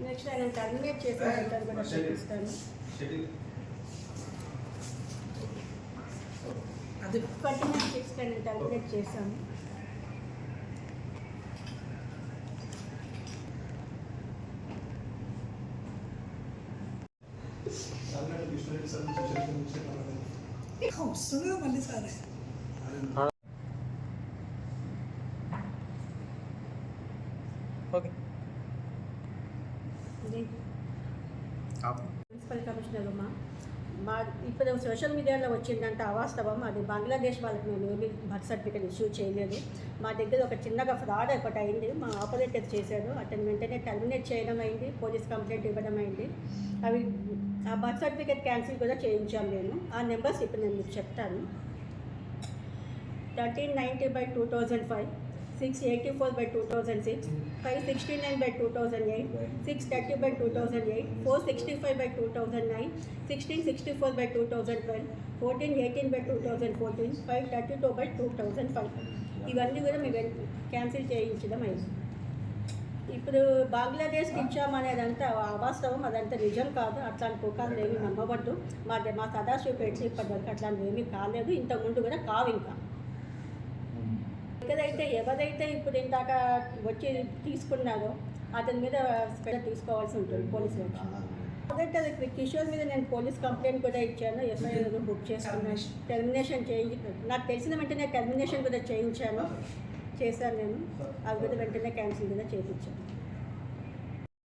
Next ఆయన terminate చేసిన అది సిక్స్ టర్మినేట్ చేశాను మళ్ళీ ఓకే మున్సిపల్ కమిషనర్ అమ్మా మా ఇప్పుడు సోషల్ మీడియాలో వచ్చిందంటే అవాస్తవం. అది బంగ్లాదేశ్ వాళ్ళకి మేము ఏమి బర్త్ సర్టిఫికేట్ ఇష్యూ చేయలేదు. మా దగ్గర ఒక చిన్నగా ఫ్రాడ్ ఒకటి అయింది. మా ఆపరేటర్ చేశారు అతను వెంటనే టర్మినేట్ చేయడం అయింది. పోలీస్ కంప్లైంట్ ఇవ్వడం అయింది. అవి ఆ బర్త్ సర్టిఫికేట్ క్యాన్సిల్ కూడా చేయించాం నేను ఆ నెంబర్స్ ఇప్పుడు నేను మీకు చెప్తాను. Thirteen ninety by two thousand five six eighty four by two thousand six five sixty nine by two thousand eight six thirty by two thousand eight four sixty five by two thousand nine sixteen sixty four by two thousand twelve fourteen eighteen by two thousand fourteen five thirty two by two thousand five ఇవన్నీ కూడా మేము cancel చేయించడం అయింది. ఇప్పుడు బంగ్లాదేశ్కి అంతా అవాస్తవం అదంతా నిజం కాదు అట్లాంటి పుకార్లు ఏమీ నమ్మవద్దు. మా మా సదాశివ పెట్టి ఇప్పటివరకు అట్లాంటివి ఏమీ కాలేదు. ఇంతకు ముందు కూడా కావు ఇంకా. ఎక్కడైతే ఎవరైతే ఇప్పుడు ఇందాక వచ్చి తీసుకున్నారో అతని మీద స్పెషల్ తీసుకోవాల్సి ఉంటుంది పోలీసు అది కిషోర్ మీద నేను పోలీస్ కంప్లైంట్ కూడా ఇచ్చాను ఎఫ్ఐఆర్ బుక్ చేసుకున్నాను. టెర్మినేషన్ చేయించి నాకు తెలిసిన వెంటనే టెర్మినేషన్ కూడా చేయించాను. చేశాను నేను. అది కూడా వెంటనే క్యాన్సిల్ కూడా చేయించాను.